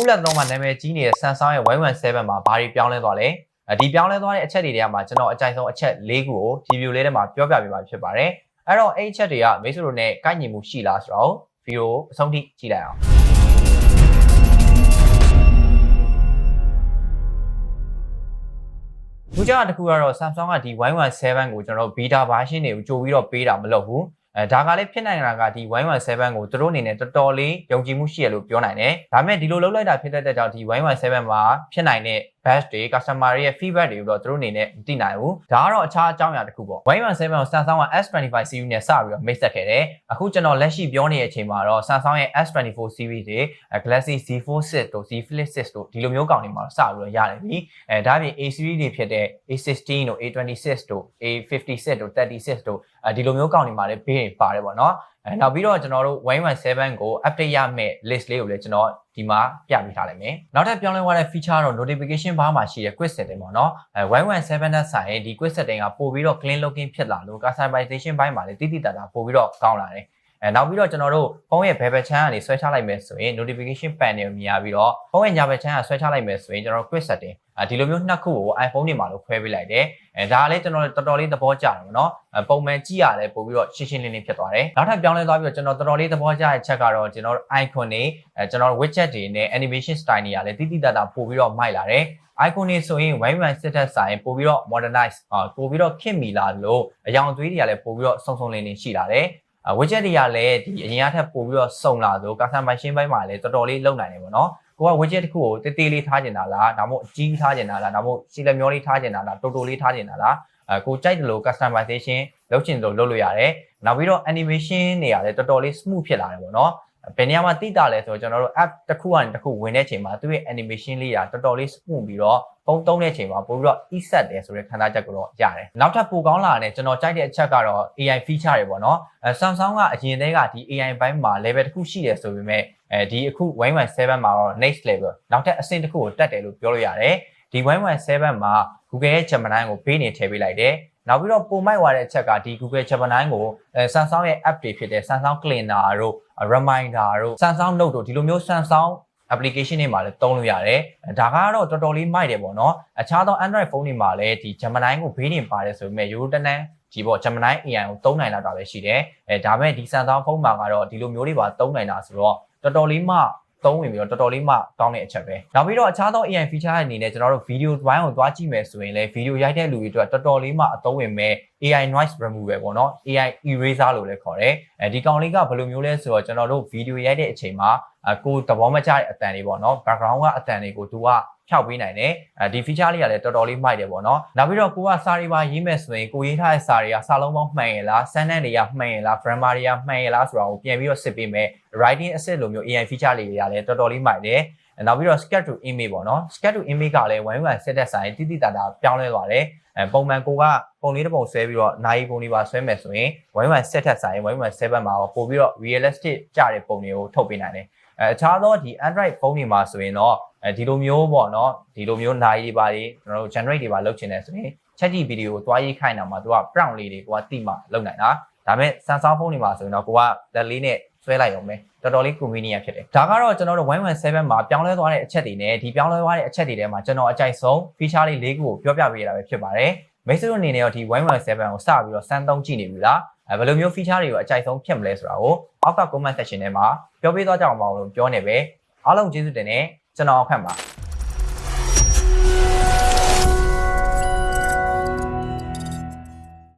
ခုလက်သုံးမှာနာမည်ကြီးနေတဲ့ Samsung ရဲ့ Y17 မှာဘာတွေပြောင်းလဲသွားလဲအဲဒီပြောင်းလဲသွားတဲ့အချက်တွေထဲမှာကျွန်တော်အကြိုက်ဆုံးအချက်၄ခုကိုဒီ view လေးထဲမှာပြောပြပေးပါဖြစ်ပါတယ်အဲ့တော့အဲ့အချက်တွေကမိတ်ဆွေတို့နဲ့ကိုက်ညီမှုရှိလားဆိုတော့ဗီဒီယိုအဆုံးထိကြည့်လိုက်အောင်လူကြတစ်ခုကတော့ Samsung ကဒီ Y17 ကိုကျွန်တော်တို့ beta version တွေကိုကြိုပြီးတော့ပေးတာမလုပ်ဘူးအဲဒါကလည်းဖြစ်နိုင်တာကဒီ Y17 ကိုသူတို့အနေနဲ့တော်တော်လေးယုံကြည်မှုရှိရလို့ပြောနိုင်တယ်။ဒါပေမဲ့ဒီလိုလုပ်လိုက်တာဖြစ်တဲ့ကြောင့်ဒီ Y17 မှာဖြစ်နိုင်တဲ့ batch တွေ customer တွေရဲ့ feedback တွေကိုတော့သူတို့အနေနဲ့မသိနိုင်ဘူး။ဒါကတော့အခြားအကြောင်းအရာတစ်ခုပေါ့။ Y17 ကို Samsung က S25 series နဲ့စပြီးတော့ mix ဆက်ခဲ့တယ်။အခုကျွန်တော်လက်ရှိပြောနေတဲ့အချိန်မှာတော့ Samsung ရဲ့ S24 series တွေ Galaxy Z Fold 6တို့ Z Flip 6တို့ဒီလိုမျိုးကောင်တွေမှာစပြီးတော့ရတယ်ပြီ။အဲဒါပြင် A series တွေဖြစ်တဲ့ A16 တို့ A26 တို့ A56 တို့ 36တို့အဲဒီလိုမျိုးကောင်တွေမှာလည်းဘေးတွေပါတယ်ပေါ့နော်။ အဲနောက်ပြီးတော့ကျွန်တော်တို့117ကို update ရမယ့် list လေးကိုလည်းကျွန်တော်ဒီမှာပြပေးထားလိုက်မယ်။နောက်ထပ်ပြောင်းလဲသွားတဲ့ feature တော့ notification bar မှာရှိတဲ့ quick setting ပေါ့နော်။အဲ117နဲ့ဆိုင်ရင်ဒီ quick setting ကပို့ပြီးတော့ clean looking ဖြစ်လာလို့ customization ဘိုင်းမှာလည်းတိတိတတ်တာပို့ပြီးတော့ကောင်းလာတယ်။ အဲနောက်ပြီးတော့ကျွန်တော်တို့ဖုန်းရဲ့ဘယ်ဘက်ချမ်းကနေဆွဲချလိုက်မယ်ဆိုရင် notification panel ကိုမြင်ရပြီးတော့ဖုန်းရဲ့ညာဘက်ချမ်းကဆွဲချလိုက်မယ်ဆိုရင်ကျွန်တော်တို့ quick setting အဲဒီလိုမျိုးနှစ်ခုကို iPhone တွေမှာလို့ခွဲပေးလိုက်တယ်အဲဒါလည်းကျွန်တော်တော်တော်လေးသဘောကျတယ်ပေါ့နော်အဲပုံမှန်ကြည့်ရတယ်ပို့ပြီးတော့ရှင်းရှင်းလင်းလင်းဖြစ်သွားတယ်နောက်ထပ်ပြောင်းလဲသွားပြီးတော့ကျွန်တော်တော်တော်လေးသဘောကျတဲ့ချက်ကတော့ကျွန်တော်တို့ icon တွေအဲကျွန်တော်တို့ widget တွေနဲ့ animation style တွေကလည်းတိတိတတ်တာပို့ပြီးတော့မိုက်လာတယ် icon တွေဆိုရင် Y1 စစ်တဲ့ဆိုင်ပို့ပြီးတော့ modernize အာပို့ပြီးတော့ခင်မီလာလို့အယောင်သွေးတွေကလည်းပို့ပြီးတော့စုံစုံလင်းလင်းရှိလာတယ် widget တွေကလည်းဒီအရင်ကထက်ပို့ပြီးတော့စုံလာဆို customization ဘိုင်းမှာလည်းတော်တော်လေးလုပ်နိုင်တယ်ပေါ့နော်ကိုက widget တစ်ခုကိုတေးသေးလေးထားကျင်တာလားဒါမှမဟုတ်အကြီးထားကျင်တာလားဒါမှမဟုတ်စီလက်မျောလေးထားကျင်တာလားတိုတိုလေးထားကျင်တာလားအဲကိုကြိုက်တယ်လို့ customization လုပ်ချင်လို့လုပ်လို့ရတယ်နောက်ပြီးတော့ animation တွေကလည်းတော်တော်လေး smooth ဖြစ်လာတယ်ပေါ့နော် ဘယ်နေရာမှာတိတာလဲဆိုတော့ကျွန်တော်တို့ app တစ်ခုကနေတစ်ခုဝင်တဲ့အချိန်မှာသူ့ရဲ့ animation လေးကတော်တော်လေး smooth ပြီးတော့ပုံသုံးတဲ့အချိန်မှာပို့ပြီးတော့ e-set တယ်ဆိုတဲ့ခံစားချက်ကိုတော့ရတယ်။နောက်ထပ်ပိုကောင်းလာတဲ့ကျွန်တော်ကြိုက်တဲ့အချက်ကတော့ AI feature တွေပေါ့နော်။အဲ Samsung ကအရင်တည်းကဒီ AI ဘိုင်းမှာ level တစ်ခုရှိတယ်ဆိုပေမဲ့အဲဒီအခု Y17 မှာတော့ next level နောက်ထပ်အဆင့်တစ်ခုကိုတက်တယ်လို့ပြောလို့ရတယ်။ဒီ Y17 မှာ Google ရဲ့ Gemini ကိုဘေးနေထည့်ပေးလိုက်တယ်။နောက်ပြီးတော့ပုံမိုက်သွားတဲ့အချက်ကဒီ Google Gemini ကိုအဲ Samsung ရဲ့ app တွေဖြစ်တဲ့ Samsung Cleaner တို့ Reminder တို့ Samsung Note တို့ဒီလိုမျိုး Samsung application တွေမှာလည်းသုံးလို့ရတယ်။ဒါကတော့တော်တော်လေးမိုက်တယ်ပေါ့နော်။အခြားသော Android ဖုန်းတွေမှာလည်းဒီ Gemini ကိုဘေးနေပါတယ်ဆိုပေမဲ့ Euro တနန်းဒီပေါ့ Gemini AI ကိုသုံးနိုင်လာတာပဲရှိတယ်။အဲဒါပေမဲ့ဒီ Samsung ဖုန်းမှာကတော့ဒီလိုမျိုးတွေပါသုံးနိုင်တာဆိုတော့တော်တော်လေးမှ သုံးဝင်ပြီးတော့တော်တော်လေးမှကောင်းတဲ့အချက်ပဲ။နောက်ပြီးတော့အခြားသော AI feature အနေနဲ့ကျွန်တော်တို့ video ဝိုင်းကိုသွားကြည့်မယ်ဆိုရင်လည်း video ရိုက်တဲ့လူတွေအတွက်တော်တော်လေးမှအသုံးဝင်မဲ့ AI noise removal ပေါ့နော် AI eraser လို့လည်းခေါ်တယ်။အဲဒီကောင်လေးကဘယ်လိုမျိုးလဲဆိုတော့ကျွန်တော်တို့ video ရိုက်တဲ့အချိန်မှာအကိုသဘောမကျတဲ့အတန်တွေပေါ့နော် background ကအတန်တွေကိုသူက ဖြောက်ပေးနိုင်တယ်အဲဒီ feature လေးကလည်းတော်တော်လေးမိုက်တယ်ပေါ့နော်နောက်ပြီးတော့ကိုကစာတွေပါရေးမယ်ဆိုရင်ကိုရေးထားတဲ့စာတွေကစာလုံးပေါင်းမှန်ရလားစမ်းနှန်းတွေကမှန်ရလား grammar တွေကမှန်ရလားဆိုတာကိုပြန်ပြီးတော့စစ်ပေးမယ် writing asset လိုမျိုး AI feature လေးတွေကလည်းတော်တော်လေးမိုက်တယ်နောက်ပြီးတော့ scan to image ပေါ့နော် scan to image ကလည်း one one set တဲ့ဆိုင်တိတိတတ်တာပြောင်းလဲသွားတယ်အဲပုံမှန်ကိုကပုံလေးတစ်ပုံဆွဲပြီးတော့နိုင်ပုံလေးပါဆွဲမယ်ဆိုရင် one one set တဲ့ဆိုင် one one 7မှာပို့ပြီးတော့ realistic ကြတဲ့ပုံတွေကိုထုတ်ပေးနိုင်တယ် အဲအခြားသောဒီ Android ဖုန်းတွေမှာဆိုရင်တော့အဲဒီလိုမျိုးပေါ့နော်ဒီလိုမျိုးနိုင်တွေပါတွေကျွန်တော်တို့ generate တွေပါလုပ်ချင်တယ်ဆိုရင် ChatGPT ကိုတွားရေးခိုင်းတာမှာသူက prompt လေးတွေကိုကတိမှလုပ်နိုင်တာဒါပေမဲ့ Samsung ဖုန်းတွေမှာဆိုရင်တော့ကိုကလက်လေးနဲ့ဆွဲလိုက်ရုံပဲတော်တော်လေး convenient ဖြစ်တယ်ဒါကတော့ကျွန်တော်တို့117မှာပြောင်းလဲသွားတဲ့အချက်တွေနဲ့ဒီပြောင်းလဲသွားတဲ့အချက်တွေထဲမှာကျွန်တော်အကြိုက်ဆုံး feature လေး၄ခုကိုပြောပြပေးရတာပဲဖြစ်ပါတယ် မိတ်ဆွေတို့အနေနဲ့ရောဒီ117ကိုစပြီးတော့စမ်းသုံးကြည့်နေပြီလားအဲဘယ်လိုမျိုး feature တွေကိုအကြိုက်ဆုံးဖြစ်မလဲဆိုတာကိုအောက်က comment section ထဲမှာပြောပေးသွားကြအောင်ပါလို့ပြောနေပဲအားလုံးကျေးဇူးတင်နေကျွန်တော်အခက်ပါ